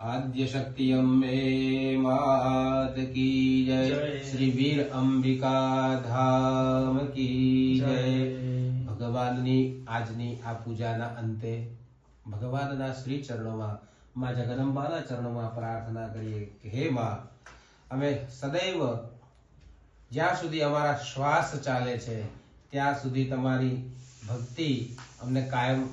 આદ્ય શક્તિ मात की जय જય જય. શ્રી વીર અંબિકા જય ભગવાનની આજની આ પૂજાના અંતે ભગવાનના શ્રી ચરણોમાં માં જગદંબાના ચરણોમાં પ્રાર્થના કરીએ કે હે માં અમે સદૈવ જ્યાં સુધી અમારા શ્વાસ ચાલે છે ત્યાં સુધી તમારી ભક્તિ અમને કાયમ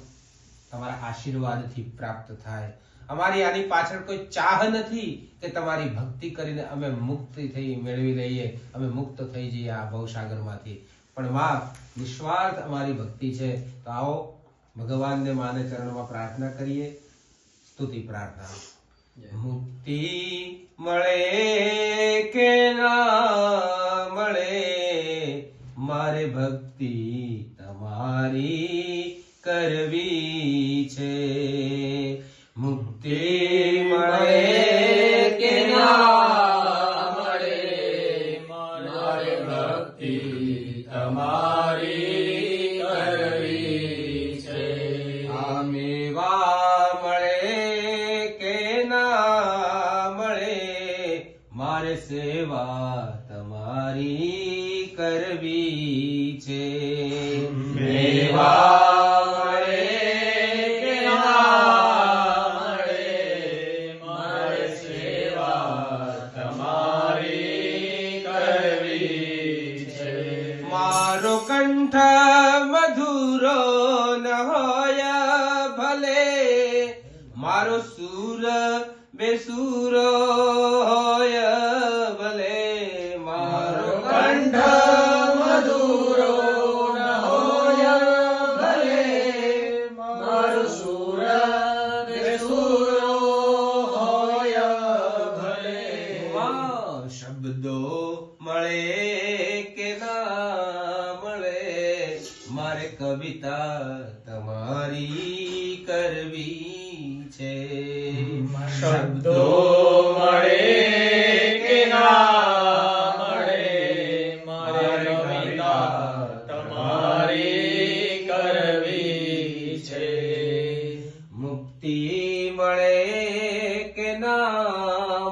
તમારા આશીર્વાદથી પ્રાપ્ત થાય. અમારી આની પાછળ કોઈ ચાહ નથી કે તમારી ભક્તિ કરીને અમે મુક્તિ થઈ મેળવી લઈએ અમે મુક્ત થઈ જઈએ આ ભવસાગરમાંથી. પણ માં નિસ્વાર્થ અમારી ભક્તિ છે. તો આવો ભગવાનને માને ચરણમાં પ્રાર્થના કરીએ. સ્તુતિ પ્રાર્થના. મુક્તિ મળે હોય ભલે મારો સુર બેસૂરો મારે કવિતા તમારી કરવી છે. શબ્દો મળે કે ના મળે? મારે કવિતા તમારી કરવી છે. મુક્તિ મળે કે ના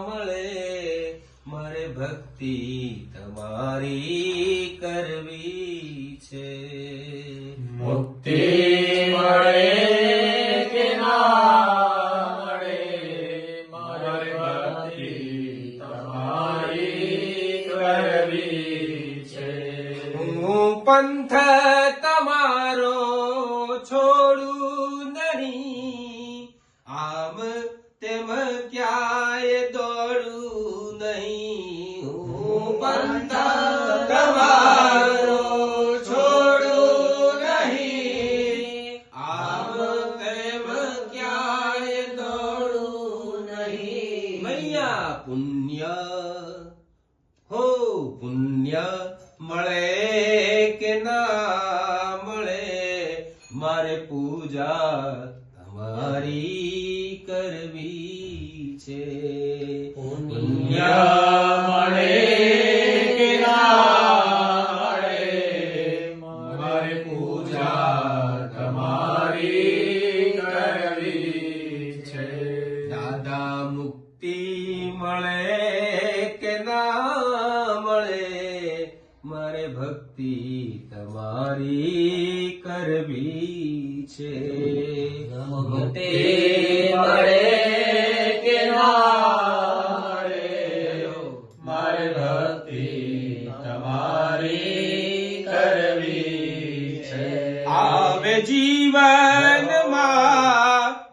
મળે? મારે ભક્તિ તમારી કરવી છે. પંથ તમારો છોડું નહીં. આમ તેમ ક્યાંય દોડું નહીં. હું પંથ તમારો છોડું નહીં. આમ તેમ ક્યાંય દોડું નહીં. મૈયા પુણ્ય, હો પુણ્ય મળે. કે ના મળે. મારે પૂજા તમારી કરવી છે. પુણ્ય મળે કરવી છે. મુક્તિ મળે કે ના મારે ભક્તિ તમારી કરવી છે. આવે જીવનમાં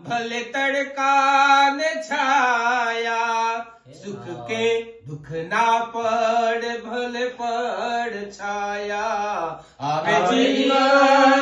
ભલે તડકા ને છાયા સુખ કે દુઃખ ના પડ ભલે પડ છાયા. આવે જીવનમાં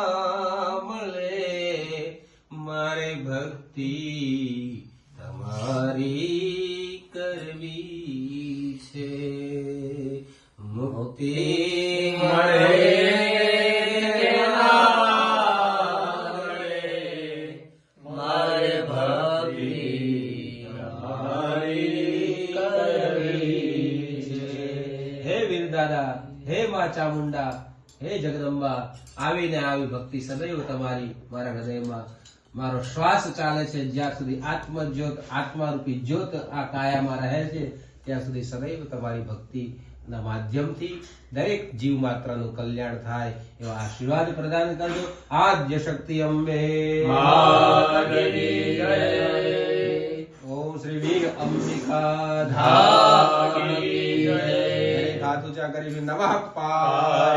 મુક્તિ મળે ચામુંડા, હે જગદંબા, આવીને આવી ભક્તિ સદૈવ તમારી મારા હૃદયમાં. મારો શ્વાસ ચાલે છે, જ્યાં સુધી આત્મજ્યોત, આત્મારૂપી જ્યોત આ કાયામાં રહે છે, ત્યાં સુધી સદૈવ તમારી ભક્તિ ના માધ્યમથી દરેક જીવ માત્રનું કલ્યાણ થાય એવા આશીર્વાદ પ્રદાન કરજો. આદ્ય શક્તિ અંબે. ઓમ શ્રી વીર અંબિકા ધાતુ ચા કરી નમઃ પાર્વતી